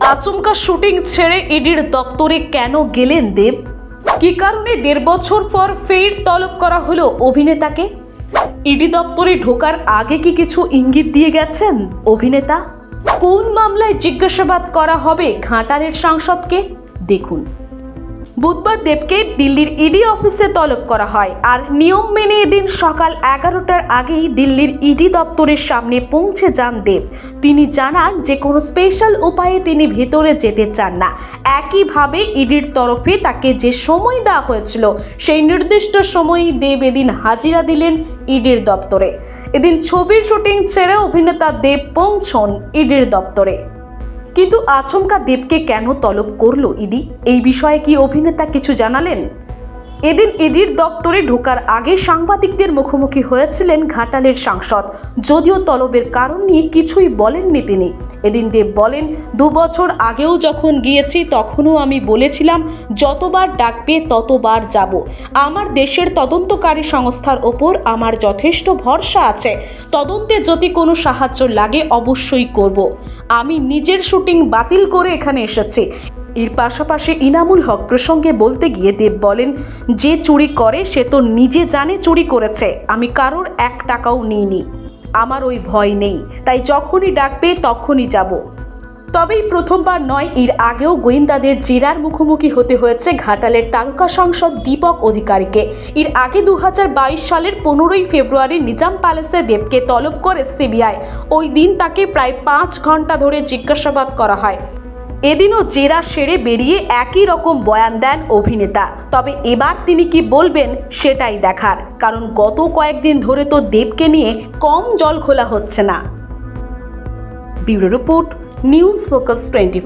আচমকা শুটিং ছেড়ে ইডির দপ্তরে কেন গেলেন দেব? কি কারণে দেড় বছর পর ফের তলব করা হলো অভিনেতাকে? ইডি দপ্তরে ঢোকার আগে কি কিছু ইঙ্গিত দিয়ে গেছেন অভিনেতা? কোন মামলায় জিজ্ঞাসাবাদ করা হবে ঘাটারের সাংসদকে? দেখুন। বুধবার দেবকে দিল্লির ইডি অফিসে তলব করা হয়। আর নিয়ম মেনে এদিন সকাল এগারোটার আগেই দিল্লির ইডি দপ্তরের সামনে পৌঁছে যান দেব। তিনি জানান যে কোনো স্পেশাল উপায়ে তিনি ভেতরে যেতে চান না। একইভাবে ইডির তরফে তাকে যে সময় দেওয়া হয়েছিল, সেই নির্দিষ্ট সময়ই দেব এদিন হাজিরা দিলেন ইডির দপ্তরে। এদিন ছবির শুটিং ছেড়ে অভিনেতা দেব পৌঁছন ইডির দপ্তরে। কিন্তু আচমকা দেবকে কেন তলব করল ইডি? এই বিষয়ে কি অভিনেতা কিছু জানালেন? এদিন ইডির দপ্তরে ঢোকার আগে সাংবাদিকদের মুখোমুখি হয়েছিলেন ঘাটালের সাংসদ। যদিও তলবের কারণ নিয়ে কিছুই বলেননি তিনি। এদিন দেব বলেন, দু বছর আগেও যখন গিয়েছি, তখনও আমি বলেছিলাম, যতবার ডাকবে ততবার যাব। আমার দেশের তদন্তকারী সংস্থার ওপর আমার যথেষ্ট ভরসা আছে। তদন্তে যদি কোনো সাহায্য লাগে, অবশ্যই করব। আমি নিজের শুটিং বাতিল করে এখানে এসেছি। এর পাশাপাশি ইনামুল হক প্রসঙ্গে বলতে গিয়ে দেব বলেন, যে চুরি করে, সে তো নিজে জানে চুরি করেছে। আমি কারোর এক টাকাও নিইনি। আমার ওই ভয় নেই। তাই যখনই ডাকবে, তখনই যাব। তবেই প্রথমবার নয়, এর আগেও গোয়েন্দাদের জেরার মুখোমুখি হতে হয়েছে ঘাটালের তারকা সাংসদ দীপক অধিকারীকে। এর আগে দু হাজার বাইশ সালের পনেরোই ফেব্রুয়ারি নিজাম প্যালেসে দেবকে তলব করে সিবিআই। ওই দিন তাকে প্রায় পাঁচ ঘণ্টা ধরে জিজ্ঞাসাবাদ করা হয়। এদিনও জেরা সেরে বেরিয়ে একই রকম বয়ান দেন অভিনেতা। তবে এবার তিনি কি বলবেন সেটাই দেখার। কারণ গত কয়েকদিন ধরে তো দেবকে নিয়ে কম জল খোলা হচ্ছে না। Bureau report, news focus twenty